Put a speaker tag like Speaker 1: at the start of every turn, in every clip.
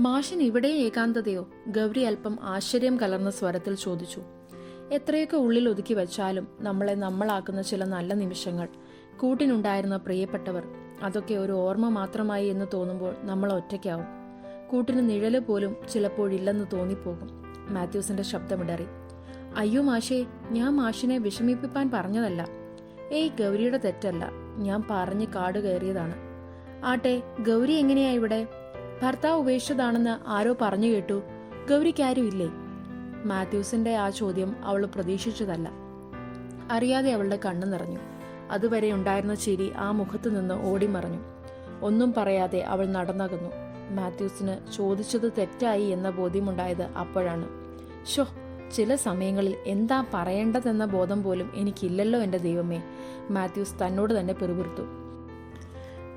Speaker 1: മാഷിന് ഇവിടെ ഏകാന്തതയോ? ഗൗരി അല്പം ആശ്ചര്യം കലർന്ന സ്വരത്തിൽ ചോദിച്ചു. എത്രയൊക്കെ ഉള്ളിൽ ഒതുക്കി വെച്ചാലും നമ്മളെ നമ്മളാക്കുന്ന ചില നല്ല നിമിഷങ്ങൾ. കൂട്ടിനുണ്ടായിരുന്ന പ്രിയപ്പെട്ടവർ. അതൊക്കെ ഒരു ഓർമ്മ മാത്രമായി എന്ന് തോന്നുമ്പോൾ നമ്മൾ ഒറ്റയ്ക്കാവും. കൂട്ടിന് നിഴൽ പോലും ചിലപ്പോഴില്ലെന്ന് തോന്നിപ്പോകും. മാത്യൂസിന്റെ ശബ്ദമിടറി. അയ്യോ മാഷേ ഞാൻ മാഷിനെ വിഷമിപ്പിക്കാൻ പറഞ്ഞതല്ല. ഏയ് ഗൗരിയുടെ തെറ്റല്ല. ഞാൻ പറഞ്ഞ് കാട് കയറിയതാണ്. ആട്ടെ ഗൗരി എങ്ങനെയാ ഇവിടെ? ഭർത്താവ് ഉപേക്ഷിച്ചതാണെന്ന് ആരോ പറഞ്ഞു കേട്ടു. ഗൗരിക്കാരും ഇല്ലേ മാത്യൂസിന്റെ ആ ചോദ്യം അവൾ പ്രതീക്ഷിച്ചതല്ല. അറിയാതെ അവളുടെ കണ്ണു നിറഞ്ഞു. അതുവരെ ഉണ്ടായിരുന്ന ചിരി ആ മുഖത്തു നിന്ന് ഓടിമറഞ്ഞു. ഒന്നും പറയാതെ അവൾ നടന്നകന്നു. മാത്യൂസിന് ചോദിച്ചത് തെറ്റായി എന്ന ബോധ്യമുണ്ടായത് അപ്പോഴാണ്. ഷോ ചില സമയങ്ങളിൽ എന്താ പറയേണ്ടതെന്ന ബോധം പോലും എനിക്കില്ലല്ലോ എന്റെ ദൈവമേ. മാത്യൂസ് തന്നോട് തന്നെ പിറുപിറുത്തു.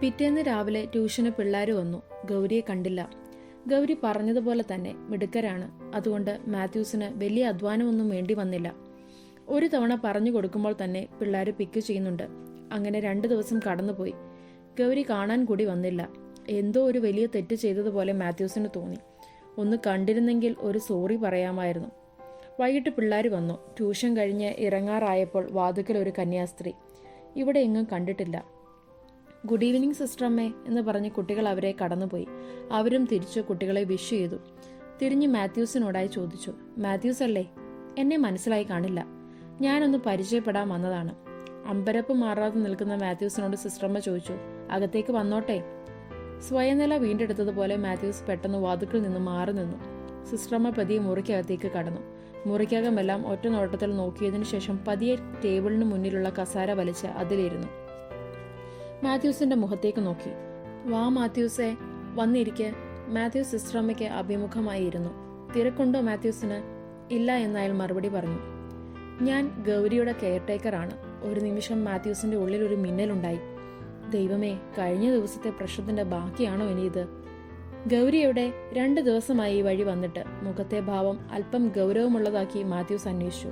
Speaker 1: പിറ്റേന്ന് രാവിലെ ട്യൂഷന് പിള്ളേർ വന്നു. ഗൗരിയെ കണ്ടില്ല. ഗൗരി പറഞ്ഞതുപോലെ തന്നെ മിടുക്കരാണ്. അതുകൊണ്ട് മാത്യൂസിന് വലിയ അധ്വാനമൊന്നും വേണ്ടി വന്നില്ല. ഒരു തവണ പറഞ്ഞു കൊടുക്കുമ്പോൾ തന്നെ പിള്ളേർ പിക്ക് ചെയ്യുന്നുണ്ട്. അങ്ങനെ രണ്ടു ദിവസം കടന്നുപോയി. ഗൗരി കാണാൻ കൂടി വന്നില്ല. എന്തോ ഒരു വലിയ തെറ്റ് ചെയ്തതുപോലെ മാത്യൂസിന് തോന്നി. ഒന്ന് കണ്ടിരുന്നെങ്കിൽ ഒരു സോറി പറയാമായിരുന്നു. വൈകിട്ട് പിള്ളേർ വന്നു. ട്യൂഷൻ കഴിഞ്ഞ് ഇറങ്ങാറായപ്പോൾ വാതുക്കൽ ഒരു കന്യാസ്ത്രീ. ഇവിടെ എങ്ങും കണ്ടിട്ടില്ല. ഗുഡ് ഈവനിങ് സിസ്റ്റർ അമ്മേ എന്ന് പറഞ്ഞ് കുട്ടികൾ അവരെ കടന്നുപോയി. അവരും തിരിച്ചു കുട്ടികളെ വിഷ് ചെയ്തു. തിരിഞ്ഞ് മാത്യൂസിനോടായി ചോദിച്ചു മാത്യൂസ് അല്ലേ എന്നെ മനസ്സിലായി കാണില്ല. ഞാനൊന്ന് പരിചയപ്പെടാൻ വന്നതാണ്. അമ്പരപ്പ് മാറാതെ നിൽക്കുന്ന മാത്യൂസിനോട് സിസ്റ്ററമ്മ ചോദിച്ചു അകത്തേക്ക് വന്നോട്ടെ? സ്വയനില വീണ്ടെടുത്തതുപോലെ മാത്യൂസ് പെട്ടെന്ന് വാതുക്കിൽ നിന്ന് മാറി നിന്നു. സിസ്റ്ററമ്മ പതിയെ മുറിക്കകത്തേക്ക് കടന്നു. മുറിക്കകമെല്ലാം ഒറ്റ നോട്ടത്തിൽ നോക്കിയതിനു ശേഷം പതിയെ ടേബിളിന് മുന്നിലുള്ള കസാര വലിച്ച് അതിലിരുന്നു. മാത്യൂസിന്റെ മുഖത്തേക്ക് നോക്കി. വാ മാത്യൂസേ. വന്നിരിക്കെ മാത്യൂസ് സിസ്റ്ററമ്മയ്ക്ക് അഭിമുഖമായിരുന്നു. തിരക്കുണ്ടോ മാത്യൂസിന്? ഇല്ല എന്നയാൾ മറുപടി പറഞ്ഞു. ഞാൻ ഗൗരിയുടെ കെയർടേക്കറാണ്. ഒരു നിമിഷം മാത്യൂസിന്റെ ഉള്ളിൽ ഒരു മിന്നലുണ്ടായി. ദൈവമേ കഴിഞ്ഞ ദിവസത്തെ പ്രശ്നത്തിന്റെ ബാക്കിയാണോ ഇനി ഇത്? ഗൗരിയുടെ രണ്ട് ദിവസമായി ഈ വഴി വന്നിട്ട് മുഖത്തെ ഭാവം അല്പം ഗൗരവമുള്ളതാക്കി മാത്യൂസ് അന്വേഷിച്ചു.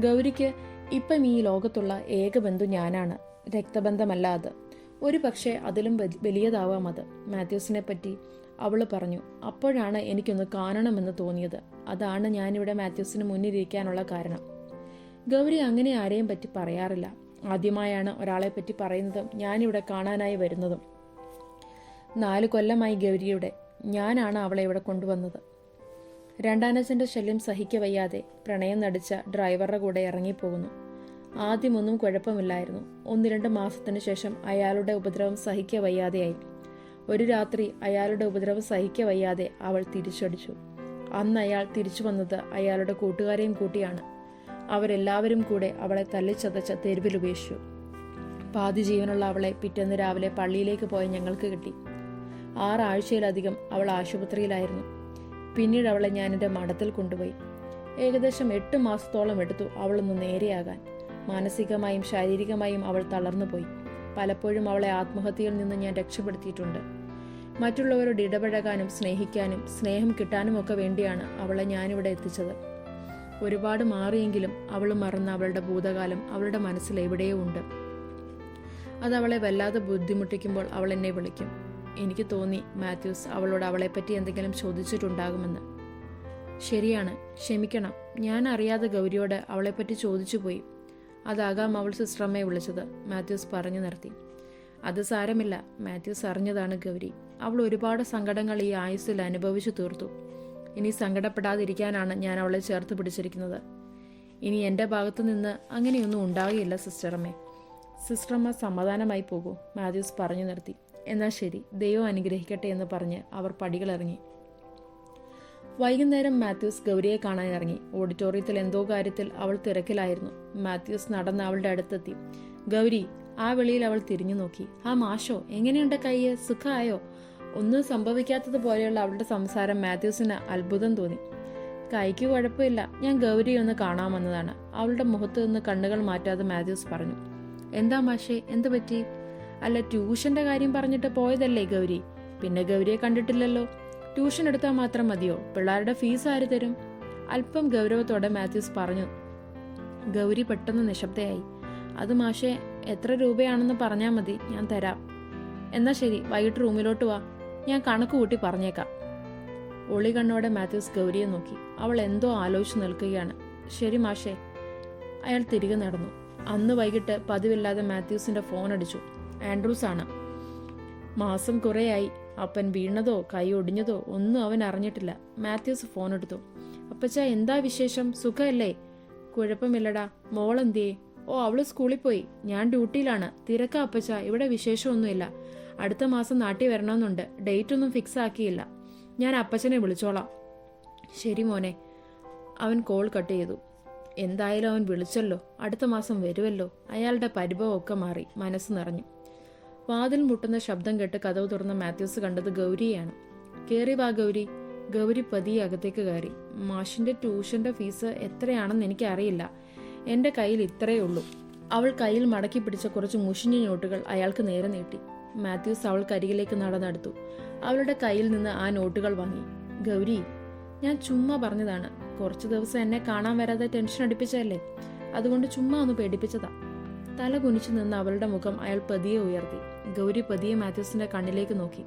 Speaker 1: ഗൗരിക്ക് ഇപ്പം ഈ ലോകത്തുള്ള ഏക ബന്ധു ഞാനാണ്. രക്തബന്ധമല്ല അത് ഒരു പക്ഷേ അതിലും വലി- വലിയതാവാം അത്. മാത്യൂസിനെ പറ്റി അവൾ പറഞ്ഞു അപ്പോഴാണ് എനിക്കൊന്ന് കാണണമെന്ന് തോന്നിയത്. അതാണ് ഞാനിവിടെ മാത്യൂസിന് മുന്നിലിരിക്കാനുള്ള കാരണം. ഗൗരി അങ്ങനെ ആരെയും പറ്റി പറയാറില്ല. ആദ്യമായാണ് ഒരാളെ പറ്റി പറയുന്നതും ഞാനിവിടെ കാണാനായി വരുന്നതും. നാല് കൊല്ലമായി ഗൗരിയുടെ. ഞാനാണ് അവളെ ഇവിടെ കൊണ്ടുവന്നത്. രണ്ടാനച്ചന്റെ ശല്യം സഹിക്കവയ്യാതെ പ്രണയം നടിച്ച ഡ്രൈവറുടെ കൂടെ ഇറങ്ങിപ്പോകുന്നു. ആദ്യമൊന്നും കുഴപ്പമില്ലായിരുന്നു. ഒന്ന് രണ്ട് മാസത്തിന് ശേഷം അയാളുടെ ഉപദ്രവം സഹിക്ക വയ്യാതെയായി. ഒരു രാത്രി അയാളുടെ ഉപദ്രവം സഹിക്ക വയ്യാതെ അവൾ തിരിച്ചടിച്ചു. അന്ന് അയാൾ തിരിച്ചു വന്നത് അയാളുടെ കൂട്ടുകാരെയും കൂട്ടിയാണ്. അവരെല്ലാവരും കൂടെ അവളെ തല്ലിച്ചതച്ച തെരുവിൽ ഉപേക്ഷിച്ചു. പാതി ജീവനുള്ള അവളെ പിറ്റേന്ന് രാവിലെ പള്ളിയിലേക്ക് പോയ ഞങ്ങൾക്ക് കിട്ടി. ആറാഴ്ചയിലധികം അവൾ ആശുപത്രിയിലായിരുന്നു. പിന്നീട് അവളെ ഞാൻ എന്റെ മഠത്തിൽ കൊണ്ടുപോയി. ഏകദേശം എട്ട് മാസത്തോളം എടുത്തു അവളൊന്ന് നേരെയാകാൻ. മാനസികമായും ശാരീരികമായും അവൾ തളർന്നുപോയി. പലപ്പോഴും അവളെ ആത്മഹത്യയിൽ നിന്ന് ഞാൻ രക്ഷപ്പെടുത്തിയിട്ടുണ്ട്. മറ്റുള്ളവരോട് ഇടപഴകാനും സ്നേഹിക്കാനും സ്നേഹം കിട്ടാനും ഒക്കെ വേണ്ടിയാണ് അവളെ ഞാനിവിടെ എത്തിച്ചത്. ഒരുപാട് മാറിയെങ്കിലും അവൾ മറന്ന അവളുടെ ഭൂതകാലം അവളുടെ മനസ്സിൽ എവിടെയോ ഉണ്ട് അത് അവളെ വല്ലാതെ ബുദ്ധിമുട്ടിക്കുമ്പോൾ അവൾ എന്നെ വിളിക്കും. എനിക്ക് തോന്നി മാത്യൂസ് അവളോട് അവളെപ്പറ്റി എന്തെങ്കിലും ചോദിച്ചിട്ടുണ്ടാകുമെന്ന്. ശരിയാണ് ക്ഷമിക്കണം. ഞാൻ അറിയാതെ ഗൗരിയോട് അവളെപ്പറ്റി ചോദിച്ചു പോയി അതാകാം അവൾ സിസ്റ്ററമ്മയെ വിളിച്ചത്. മാത്യൂസ് പറഞ്ഞു നിർത്തി. അത് സാരമില്ല. മാത്യൂസ് അറിഞ്ഞതാണ് ഗൗരി. അവൾ ഒരുപാട് സങ്കടങ്ങൾ ഈ ആയുസ്സിൽ അനുഭവിച്ചു തീർത്തു. ഇനി സങ്കടപ്പെടാതിരിക്കാനാണ് ഞാൻ അവളെ ചേർത്ത് പിടിച്ചിരിക്കുന്നത്. ഇനി എന്റെ ഭാഗത്തു നിന്ന് അങ്ങനെയൊന്നും ഉണ്ടാകുകയില്ല സിസ്റ്ററമ്മേ. സിസ്റ്ററമ്മ സമാധാനമായി പോകൂ മാത്യൂസ് പറഞ്ഞു നിർത്തി. എന്നാൽ ശരി ദൈവം അനുഗ്രഹിക്കട്ടെ എന്ന് പറഞ്ഞ് അവർ പടികളിറങ്ങി. വൈകുന്നേരം മാത്യൂസ് ഗൗരിയെ കാണാൻ ഇറങ്ങി. ഓഡിറ്റോറിയത്തിൽ എന്തോ കാര്യത്തിൽ അവൾ തിരക്കിലായിരുന്നു. മാത്യൂസ് നടന്ന് അവളുടെ അടുത്തെത്തി. ഗൗരി ആ വെളിയിൽ അവൾ തിരിഞ്ഞു നോക്കി. ആ മാഷോ എങ്ങനെയുണ്ട് കയ്യ്? സുഖമായോ ഒന്നും സംഭവിക്കാത്തതുപോലെയുള്ള അവളുടെ സംസാരം മാത്യൂസിന് അത്ഭുതം തോന്നി. കൈക്ക് കുഴപ്പമില്ല. ഞാൻ ഗൗരി ഒന്ന് കാണാമെന്നതാണ് അവളുടെ മുഖത്ത് നിന്ന് കണ്ണുകൾ മാറ്റാതെ മാത്യൂസ് പറഞ്ഞു. എന്താ മാഷേ എന്ത് പറ്റി? അല്ല ട്യൂഷന്റെ കാര്യം പറഞ്ഞിട്ട് പോയതല്ലേ ഗൗരി. പിന്നെ ഗൗരിയെ കണ്ടിട്ടില്ലല്ലോ. ട്യൂഷൻ എടുത്താൽ മാത്രം മതിയോ? പിള്ളേരുടെ ഫീസ് ആര് തരും? അല്പം ഗൗരവത്തോടെ മാത്യൂസ് പറഞ്ഞു. ഗൗരി പെട്ടെന്ന് നിശബ്ദയായി. അത് മാഷെ എത്ര രൂപയാണെന്ന് പറഞ്ഞാൽ മതി ഞാൻ തരാം. എന്നാ ശരി വൈകിട്ട് റൂമിലോട്ട് വാ. ഞാൻ കണക്ക് കൂട്ടി പറഞ്ഞേക്കാം. ഒളി കണ്ണോടെ മാത്യൂസ് ഗൗരിയെ നോക്കി. അവൾ എന്തോ ആലോചിച്ച് നിൽക്കുകയാണ്. ശരി മാഷേ. അയാൾ തിരികെ നടന്നു. അന്ന് വൈകിട്ട് പതിവില്ലാതെ മാത്യൂസിന്റെ ഫോൺ അടിച്ചു. ആൻഡ്രൂസ് ആണ്. മാസം കുറേയായി. അപ്പൻ വീണതോ കൈ ഒടിഞ്ഞതോ ഒന്നും അവൻ അറിഞ്ഞിട്ടില്ല. മാത്യൂസ് ഫോൺ എടുത്തു. അപ്പച്ച എന്താ വിശേഷം? സുഖമല്ലേ? കുഴപ്പമില്ലടാ. മോളെന്തിയേ? ഓ അവൾ സ്കൂളിൽ പോയി. ഞാൻ ഡ്യൂട്ടിയിലാണ്. തിരക്ക അപ്പച്ച. ഇവിടെ വിശേഷമൊന്നുമില്ല. അടുത്ത മാസം നാട്ടിൽ വരണമെന്നുണ്ട്. ഡേറ്റ് ഒന്നും ഫിക്സ് ആക്കിയില്ല. ഞാൻ അപ്പച്ചനെ വിളിച്ചോളാം. ശരി മോനെ. അവൻ കോൾ കട്ട് ചെയ്തു. എന്തായാലും അവൻ വിളിച്ചല്ലോ. അടുത്ത മാസം വരുമല്ലോ അയാളുടെ പരിഭവമൊക്കെ മാറി. മനസ്സ് നിറഞ്ഞു. വാതിൽ മുട്ടുന്ന ശബ്ദം കേട്ട് കഥവ് തുറന്ന മാത്യൂസ് കണ്ടത് ഗൗരിയാണ് കയറി വാ ഗൗരി. ഗൗരി പതിയെ അകത്തേക്ക് കയറി. മാഷിന്റെ ട്യൂഷന്റെ ഫീസ് എത്രയാണെന്ന് എനിക്കറിയില്ല. എന്റെ കയ്യിൽ ഇത്രയേ ഉള്ളൂ. അവൾ കയ്യിൽ മടക്കി പിടിച്ച കുറച്ച് മുഷിഞ്ഞ നോട്ടുകൾ അയാൾക്ക് നേരെ നീട്ടി. മാത്യൂസ് അവൾ കരികിലേക്ക് നടന്നെടുത്തു അവളുടെ കയ്യിൽ നിന്ന് ആ നോട്ടുകൾ വാങ്ങി. ഗൗരി ഞാൻ ചുമ്മാ പറഞ്ഞതാണ്. കുറച്ച് ദിവസം എന്നെ കാണാൻ വരാതെ ടെൻഷൻ അടിപ്പിച്ചതല്ലേ? അതുകൊണ്ട് ചുമ്മാ ഒന്ന് പേടിപ്പിച്ചതാ. തല കുനിച്ചു നിന്ന് അവളുടെ മുഖം അയാൾ പതിയെ ഉയർത്തി. ഗൗരി പതിയെ മാത്യൂസിന്റെ കണ്ണിലേക്ക് നോക്കി.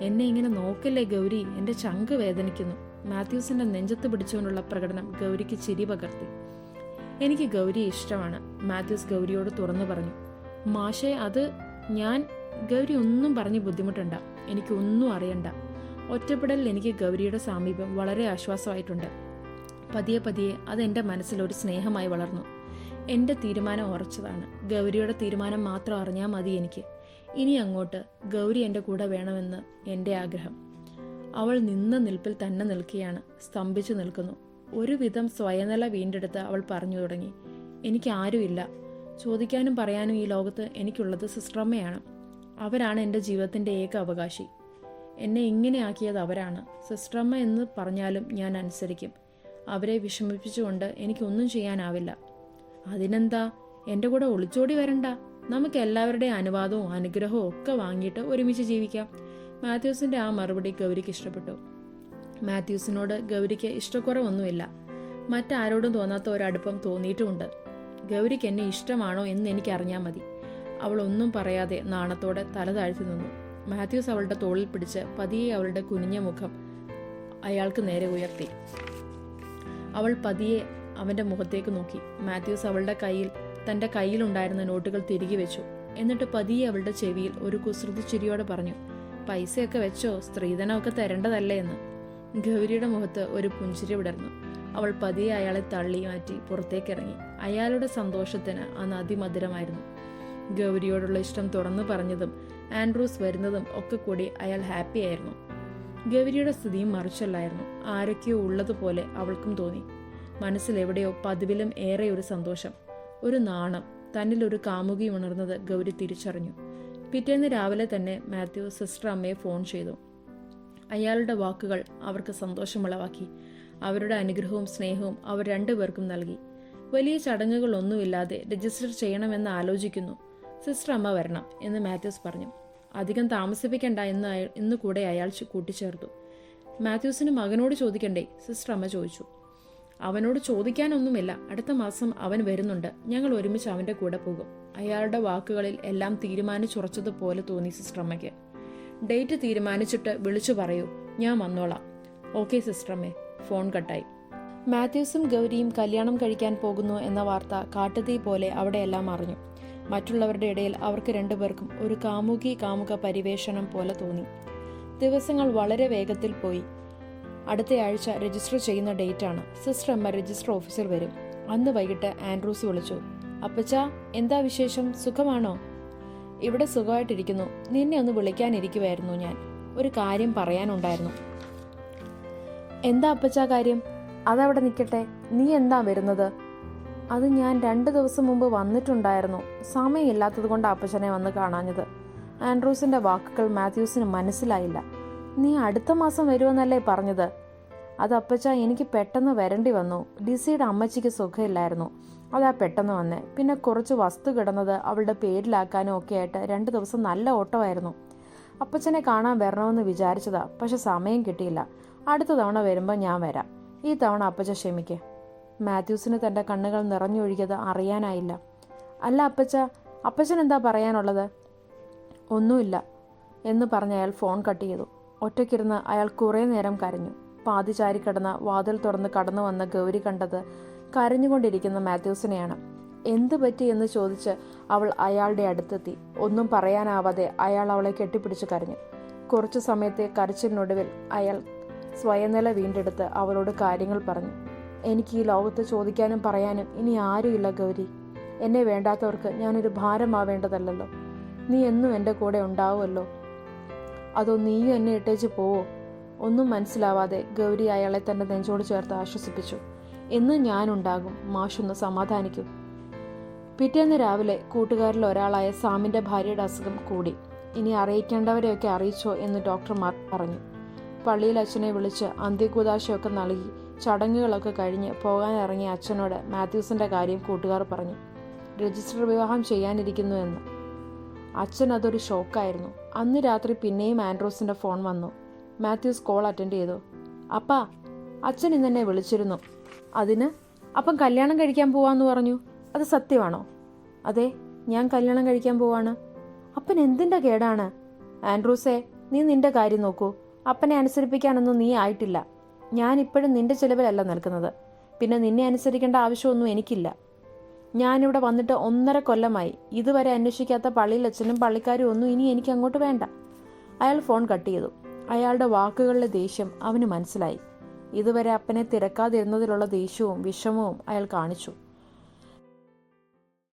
Speaker 1: എന്നെ ഇങ്ങനെ നോക്കല്ലേ ഗൗരി? എന്റെ ചങ്ക് വേദനിക്കുന്നു. മാത്യൂസിന്റെ നെഞ്ചത്ത് പിടിച്ചുകൊണ്ടുള്ള പ്രകടനം ഗൗരിക്ക് ചിരി പകർത്തി. എനിക്ക് ഗൗരി ഇഷ്ടമാണ് മാത്യൂസ് ഗൗരിയോട് തുറന്നു പറഞ്ഞു. മാഷെ അത് ഞാൻ ഗൗരി ഒന്നും പറഞ്ഞ് ബുദ്ധിമുട്ടണ്ട. എനിക്ക് ഒന്നും അറിയണ്ട. ഒറ്റപ്പെടലിൽ എനിക്ക് ഗൗരിയുടെ സാമീപ്യം വളരെ ആശ്വാസമായിട്ടുണ്ട്. പതിയെ പതിയെ അത് എന്റെ മനസ്സിൽ ഒരു സ്നേഹമായി വളർന്നു. എന്റെ തീരുമാനം ഉറച്ചതാണ്. ഗൗരിയുടെ തീരുമാനം മാത്രം അറിഞ്ഞാൽ മതി എനിക്ക്. ഇനി അങ്ങോട്ട് ഗൗരി എന്റെ കൂടെ വേണമെന്ന് എന്റെ ആഗ്രഹം. അവൾ നിന്ന നിൽപ്പിൽ തന്നെ നിൽക്കുകയാണ്. സ്തംഭിച്ചു നിൽക്കുന്നു. ഒരുവിധം സ്വയനില വീണ്ടെടുത്ത് അവൾ പറഞ്ഞു തുടങ്ങി. എനിക്ക് ആരുമില്ല. ചോദിക്കാനും പറയാനും ഈ ലോകത്ത് എനിക്കുള്ളത് സിസ്റ്ററമ്മയാണ് അവരാണ് എന്റെ ജീവിതത്തിന്റെ ഏക അവകാശി. എന്നെ ഇങ്ങനെയാക്കിയത് അവരാണ്. സിസ്റ്ററമ്മ എന്ന് പറഞ്ഞാലും ഞാൻ അനുസരിക്കും. അവരെ വിഷമിപ്പിച്ചുകൊണ്ട് എനിക്കൊന്നും ചെയ്യാനാവില്ല. അതിനെന്താ? എന്റെ കൂടെ ഒളിച്ചോടി വരണ്ട. നമുക്ക് എല്ലാവരുടെയും അനുവാദവും അനുഗ്രഹവും ഒക്കെ വാങ്ങിയിട്ട് ഒരുമിച്ച് ജീവിക്കാം. മാത്യൂസിന്റെ ആ മറുപടി ഗൗരിക്ക് ഇഷ്ടപ്പെട്ടു. മാത്യൂസിനോട് ഗൗരിക്ക് ഇഷ്ടക്കുറവൊന്നുമില്ല. മറ്റാരോടും തോന്നാത്ത ഒരടുപ്പം തോന്നിയിട്ടുമുണ്ട്. ഗൗരിക്ക് എന്നെ ഇഷ്ടമാണോ എന്ന് എനിക്ക് അറിഞ്ഞാൽ മതി. അവൾ ഒന്നും പറയാതെ നാണത്തോടെ തല താഴ്ത്തി നിന്നു. മാത്യൂസ് അവളുടെ തോളിൽ പിടിച്ച് പതിയെ അവളുടെ കുനിഞ്ഞ മുഖം അയാൾക്ക് നേരെ ഉയർത്തി. അവൾ പതിയെ അവന്റെ മുഖത്തേക്ക് നോക്കി. മാത്യൂസ് അവളുടെ കയ്യിൽ തന്റെ കയ്യിലുണ്ടായിരുന്ന നോട്ടുകൾ തിരികെ വെച്ചു. എന്നിട്ട് പതിയെ അവളുടെ ചെവിയിൽ ഒരു കുസൃതി ചിരിയോടെ പറഞ്ഞു പൈസയൊക്കെ വെച്ചോ? സ്ത്രീധനമൊക്കെ തരേണ്ടതല്ലേ എന്ന്. ഗൗരിയുടെ മുഖത്ത് ഒരു പുഞ്ചിരി വിടർന്നു. അവൾ പതിയെ അയാളെ തള്ളി മാറ്റി പുറത്തേക്കിറങ്ങി. അയാളുടെ സന്തോഷത്തിന് അന്ന് അതിമധുരമായിരുന്നു. ഗൗരിയോടുള്ള ഇഷ്ടം തുറന്നു പറഞ്ഞതും ആൻഡ്രൂസ് വരുന്നതും ഒക്കെ കൂടി അയാൾ ഹാപ്പിയായിരുന്നു ഗൗരിയുടെ സ്ഥിതിയും മറിച്ചല്ലായിരുന്നു. ആരൊക്കെയോ ഉള്ളതുപോലെ അവൾക്കും തോന്നി. മനസ്സിലെവിടെയോ പതിവിലും ഏറെ ഒരു സന്തോഷം ഒരു നാണം തന്നിൽ ഒരു കാമുകി ഉണർന്നത് ഗൗരി തിരിച്ചറിഞ്ഞു. പിറ്റേന്ന് രാവിലെ തന്നെ മാത്യു സിസ്റ്റർ അമ്മയെ ഫോൺ ചെയ്തു. അയാളുടെ വാക്കുകൾ അവർക്ക് സന്തോഷമുളവാക്കി. അവരുടെ അനുഗ്രഹവും സ്നേഹവും അവർ രണ്ടുപേർക്കും നൽകി. വലിയ ചടങ്ങുകളൊന്നുമില്ലാതെ രജിസ്റ്റർ ചെയ്യണമെന്ന് ആലോചിക്കുന്നു. സിസ്റ്റർ അമ്മ വരണം എന്ന് മാത്യൂസ് പറഞ്ഞു. അധികം താമസിപ്പിക്കണ്ട എന്ന് ഇന്നുകൂടെ കൂടെ അയാൾ കൂട്ടിച്ചേർത്തു. മാത്യൂസിന് മകനോട് ചോദിക്കണ്ടേ? സിസ്റ്റർ അമ്മ ചോദിച്ചു. അവനോട് ചോദിക്കാനൊന്നുമില്ല. അടുത്ത മാസം അവൻ വരുന്നുണ്ട്. ഞങ്ങൾ ഒരുമിച്ച് അവന്റെ കൂടെ പോകും. അയാളുടെ വാക്കുകളിൽ എല്ലാം തീരുമാനിച്ചുറച്ചതുപോലെ തോന്നി സിസ്റ്റമ്മയ്ക്ക്. ഡേറ്റ് തീരുമാനിച്ചിട്ട് വിളിച്ചു പറയൂ. ഞാൻ വന്നോളാം. ഓക്കെ സിസ്റ്റമ്മേ. ഫോൺ കട്ടായി. മാത്യൂസും ഗൗരിയും കല്യാണം കഴിക്കാൻ പോകുന്നു എന്ന വാർത്ത കാട്ടുതീ പോലെ അവിടെയെല്ലാം അറിഞ്ഞു. മറ്റുള്ളവരുടെ ഇടയിൽ അവർക്ക് രണ്ടുപേർക്കും ഒരു കാമുകി കാമുക പരിവേഷണം പോലെ തോന്നി. ദിവസങ്ങൾ വളരെ വേഗത്തിൽ പോയി. അടുത്തയാഴ്ച രജിസ്റ്റർ ചെയ്യുന്ന ഡേറ്റ് ആണ് സിസ്റ്റർ അമ്മ രജിസ്റ്റർ ഓഫീസിൽ വരും. അന്ന് വൈകിട്ട് ആൻഡ്രൂസ് വിളിച്ചു. അപ്പച്ച എന്താ വിശേഷം? സുഖമാണോ? ഇവിടെ സുഖമായിട്ടിരിക്കുന്നു. നിന്നെ ഒന്ന് വിളിക്കാനിരിക്കുമായിരുന്നു ഞാൻ. ഒരു കാര്യം പറയാനുണ്ടായിരുന്നു. എന്താ അപ്പച്ച കാര്യം? അതവിടെ നിൽക്കട്ടെ. നീ എന്താ വരുന്നത്? അത് ഞാൻ രണ്ട് ദിവസം മുമ്പ് വന്നിട്ടുണ്ടായിരുന്നു. സമയമില്ലാത്തത് കൊണ്ട് അപ്പച്ചനെ വന്ന് കാണാഞ്ഞത്. ആൻഡ്രൂസിന്റെ വാക്കുകൾ മാത്യൂസിന് മനസ്സിലായില്ല. നീ അടുത്ത മാസം വരുമെന്നല്ലേ പറഞ്ഞത്? അത് അപ്പച്ച എനിക്ക് പെട്ടെന്ന് വരേണ്ടി വന്നു. ഡിസിയുടെ അമ്മച്ചിക്ക് സുഖമില്ലായിരുന്നു. അതാ പെട്ടെന്ന് വന്നേ. പിന്നെ കുറച്ച് വസ്തു കിടന്നത് അവളുടെ പേരിലാക്കാനും ഒക്കെ ആയിട്ട് രണ്ട് ദിവസം നല്ല ഓട്ടമായിരുന്നു. അപ്പച്ചനെ കാണാൻ വരണമെന്ന് വിചാരിച്ചതാ പക്ഷെ സമയം കിട്ടിയില്ല. അടുത്ത തവണ വരുമ്പോൾ ഞാൻ വരാം. ഈ തവണ അപ്പച്ച ക്ഷമിക്കേ. മാത്യൂസിന് തന്റെ കണ്ണുകൾ നിറഞ്ഞൊഴുകിയത് അറിയാനായില്ല. അല്ല അപ്പച്ച അപ്പച്ചൻ എന്താ പറയാനുള്ളത്? ഒന്നുമില്ല എന്ന് പറഞ്ഞ് ഫോൺ കട്ട് ചെയ്തു. ഒറ്റയ്ക്കിരുന്ന് അയാൾ കുറേ നേരം കരഞ്ഞു. പാതി ചാരിക്കിടന്ന വാതിൽ തുറന്ന് കടന്നു വന്ന ഗൗരി കണ്ടത് കരഞ്ഞുകൊണ്ടിരിക്കുന്ന മാത്യൂസിനെയാണ്. എന്തു പറ്റി എന്ന് ചോദിച്ച് അവൾ അയാളുടെ അടുത്തെത്തി. ഒന്നും പറയാനാവാതെ അയാൾ അവളെ കെട്ടിപ്പിടിച്ച് കരഞ്ഞു. കുറച്ചു സമയത്തെ കരച്ചിലിനൊടുവിൽ അയാൾ സ്വയനില വീണ്ടെടുത്ത് അവളോട് കാര്യങ്ങൾ പറഞ്ഞു. എനിക്ക് ഈ ലോകത്ത് ചോദിക്കാനും പറയാനും ഇനി ആരുമില്ല ഗൗരി. എന്നെ വേണ്ടാത്തവർക്ക് ഞാനൊരു ഭാരമാവേണ്ടതല്ലോ നീ എന്നും എന്റെ കൂടെ ഉണ്ടാവുമല്ലോ. അതോ നീയും എന്നെ ഇട്ടേച്ച് പോവോ ഒന്നും മനസ്സിലാവാതെ ഗൗരി അയാളെ തന്റെ നെഞ്ചോട് ചേർത്ത് ആശ്വസിപ്പിച്ചു. എന്ന് ഞാനുണ്ടാകും. മാഷൊന്ന് സമാധാനിക്കും. പിറ്റേന്ന് രാവിലെ കൂട്ടുകാരിൽ ഒരാളായ സാമിന്റെ ഭാര്യയുടെ അസുഖം കൂടി. ഇനി അറിയിക്കേണ്ടവരെയൊക്കെ അറിയിച്ചോ എന്ന് ഡോക്ടർമാർ പറഞ്ഞു. പള്ളിയിൽ അച്ഛനെ വിളിച്ച് അന്ത്യകൂതാശയൊക്കെ നൽകി ചടങ്ങുകളൊക്കെ കഴിഞ്ഞ് പോകാനിറങ്ങിയ അച്ഛനോട് മാത്യൂസിന്റെ കാര്യം കൂട്ടുകാർ പറഞ്ഞു. രജിസ്റ്റർ വിവാഹം ചെയ്യാനിരിക്കുന്നു എന്ന്. അച്ഛൻ അതൊരു ഷോക്കായിരുന്നു. അന്ന് രാത്രി പിന്നെയും ആൻഡ്രോസിന്റെ ഫോൺ വന്നു. മാത്യൂസ് കോൾ അറ്റൻഡ് ചെയ്തു. അപ്പാ അച്ഛൻ ഇന്നെന്നെ വിളിച്ചിരുന്നു. അതിന്? അപ്പം കല്യാണം കഴിക്കാൻ പോവാന്ന് പറഞ്ഞു. അത് സത്യമാണോ? അതെ ഞാൻ കല്യാണം കഴിക്കാൻ പോവാണ്. അപ്പൻ എന്തിന്റെ കേടാണ്? ആൻഡ്രൂസേ നീ നിന്റെ കാര്യം നോക്കൂ. അപ്പനെ അനുസരിപ്പിക്കാനൊന്നും നീ ആയിട്ടില്ല. ഞാൻ ഇപ്പോഴും നിന്റെ ചിലവിലല്ല നിൽക്കുന്നത്. പിന്നെ നിന്നെ അനുസരിക്കേണ്ട ആവശ്യമൊന്നും എനിക്കില്ല. ഞാനിവിടെ വന്നിട്ട് ഒന്നര കൊല്ലമായി. ഇതുവരെ അന്വേഷിക്കാത്ത പള്ളിയിൽ അച്ഛനും പള്ളിക്കാരും ഒന്നും ഇനി എനിക്ക് അങ്ങോട്ട് വേണ്ട. അയാൾ ഫോൺ കട്ട് ചെയ്തു. അയാളുടെ വാക്കുകളിലെ ദേഷ്യം അവന് മനസ്സിലായി. ഇതുവരെ അപ്പനെ തിരക്കാതിരുന്നതിലുള്ള ദേഷ്യവും വിഷമവും അയാൾ കാണിച്ചു.